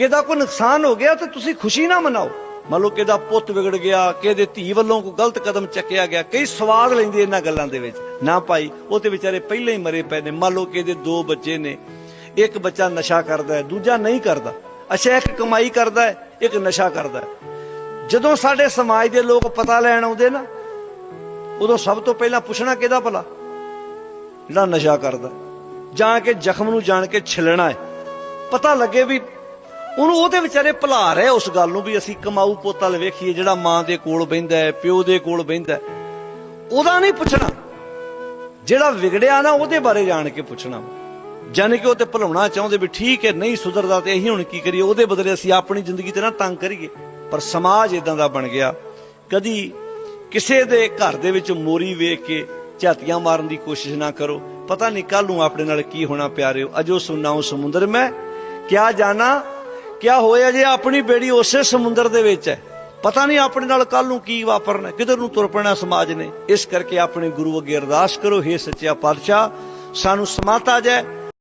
ਕਿਹਦਾ ਕੋਈ ਨੁਕਸਾਨ ਹੋ ਗਿਆ ਤੇ ਤੁਸੀਂ ਖੁਸ਼ੀ ਨਾ ਮਨਾਓ। ਮੰਨ ਲਓ ਕਿਹਦਾ ਪੁੱਤ ਵਿਗੜ ਗਿਆ, ਕਿਹਦੇ ਧੀ ਵੱਲੋਂ ਕੋਈ ਗਲਤ ਕਦਮ ਚੱਕਿਆ ਗਿਆ, ਕਈ ਸਵਾਦ ਲੈਂਦੇ ਇਹਨਾਂ ਗੱਲਾਂ ਦੇ ਵਿੱਚ। ਨਾ ਭਾਈ, ਉਹ ਤੇ ਵਿਚਾਰੇ ਪਹਿਲਾਂ ਹੀ ਮਰੇ ਪਏ ਨੇ। ਮੰਨ ਲਓ ਕਿਹਦੇ ਦੋ ਬੱਚੇ ਨੇ, ਇੱਕ ਬੱਚਾ ਨਸ਼ਾ ਕਰਦਾ ਹੈ, ਦੂਜਾ ਨਹੀਂ ਕਰਦਾ। ਅੱਛਾ, ਇੱਕ ਕਮਾਈ ਕਰਦਾ ਹੈ, ਇੱਕ ਨਸ਼ਾ ਕਰਦਾ ਹੈ। ਜਦੋਂ ਸਾਡੇ ਸਮਾਜ ਦੇ ਲੋਕ ਪਤਾ ਲੈਣ ਆਉਂਦੇ ਨਾ, ਉਦੋਂ ਸਭ ਤੋਂ ਪਹਿਲਾਂ ਪੁੱਛਣਾ ਕਿਹਦਾ ਭਲਾ? ਜਿਹੜਾ ਨਸ਼ਾ ਕਰਦਾ। ਜਾਂ ਕਿ ਜ਼ਖਮ ਨੂੰ ਜਾਣ ਕੇ ਛਿਲਣਾ ਹੈ। ਪਤਾ ਲੱਗੇ ਵੀ ਉਹਨੂੰ ਉਹਦੇ ਵਿਚਾਰੇ ਭੁਲਾ ਰਿਹਾ ਉਸ ਗੱਲ ਨੂੰ ਵੀ ਅਸੀਂ ਕਮਾਊ ਪੋਤਾ ਲ ਵੇਖੀਏ, ਜਿਹੜਾ ਮਾਂ ਦੇ ਕੋਲ ਬਹਿੰਦਾ ਹੈ, ਪਿਓ ਦੇ ਕੋਲ ਬਹਿੰਦਾ ਹੈ। ਉਹਦਾ ਨਹੀਂ ਪੁੱਛਣਾ। ਜਿਹੜਾ ਵਿਗੜਿਆ ਨਾ, ਉਹਦੇ ਬਾਰੇ ਜਾਣ ਕੇ ਪੁੱਛਣਾ। ਜਾਨ ਕਿ ਉਹ ਤੇ ਭੁਲਾਉਣਾ ਚਾਹੁੰਦੇ ਵੀ ਠੀਕ ਹੈ, ਨਹੀਂ ਸੁਧਰਦਾ ਤੇ ਅਸੀਂ ਹੁਣ ਕੀ ਕਰੀਏ? ਉਹਦੇ ਬਦਲੇ ਅਸੀਂ ਆਪਣੀ ਜ਼ਿੰਦਗੀ ਤੇ ਨਾ ਤੰਗ ਕਰੀਏ। ਪਰ ਸਮਾਜ ਇਦਾਂ ਦਾ ਬਣ ਗਿਆ। ਕਦੀ ਕਿਸੇ ਦੇ ਘਰ ਦੇ ਵਿੱਚ ਮੋਰੀ ਵੇਖ ਕੇ ਝਾਤੀਆਂ ਮਾਰਨ ਦੀ ਕੋਸ਼ਿਸ਼ ਨਾ ਕਰੋ। ਪਤਾ ਨਹੀਂ ਕੱਲ ਨੂੰ ਆਪਣੇ ਨਾਲ ਕੀ ਹੋਣਾ ਪਿਆਰਿਓ। ਅਜੋ ਸੁਣਾਉ ਸਮੁੰਦਰ ਮੈਂ। ਕਿਆ ਜਾਣਾ? ਕਿਆ ਹੋਇਆ ਜੇ ਆਪਣੀ ਬੇੜੀ ਉਸੇ ਸਮੁੰਦਰ ਦੇ ਵਿੱਚ ਹੈ? ਪਤਾ ਨਹੀਂ ਆਪਣੇ ਨਾਲ ਕੱਲ ਨੂੰ ਕੀ ਵਾਪਰਨਾ ਕਿਧਰ ਨੂੰ ਤੁਰ ਪੈਣਾ ਸਮਾਜ ਨੇ। ਇਸ ਕਰਕੇ ਆਪਣੇ ਗੁਰੂ ਅੱਗੇ ਅਰਦਾਸ ਕਰੋ हे ਸੱਚਿਆ ਪਾਤਸ਼ਾਹ, ਸਾਨੂੰ ਸਮਾਤਾ ਜਾਏ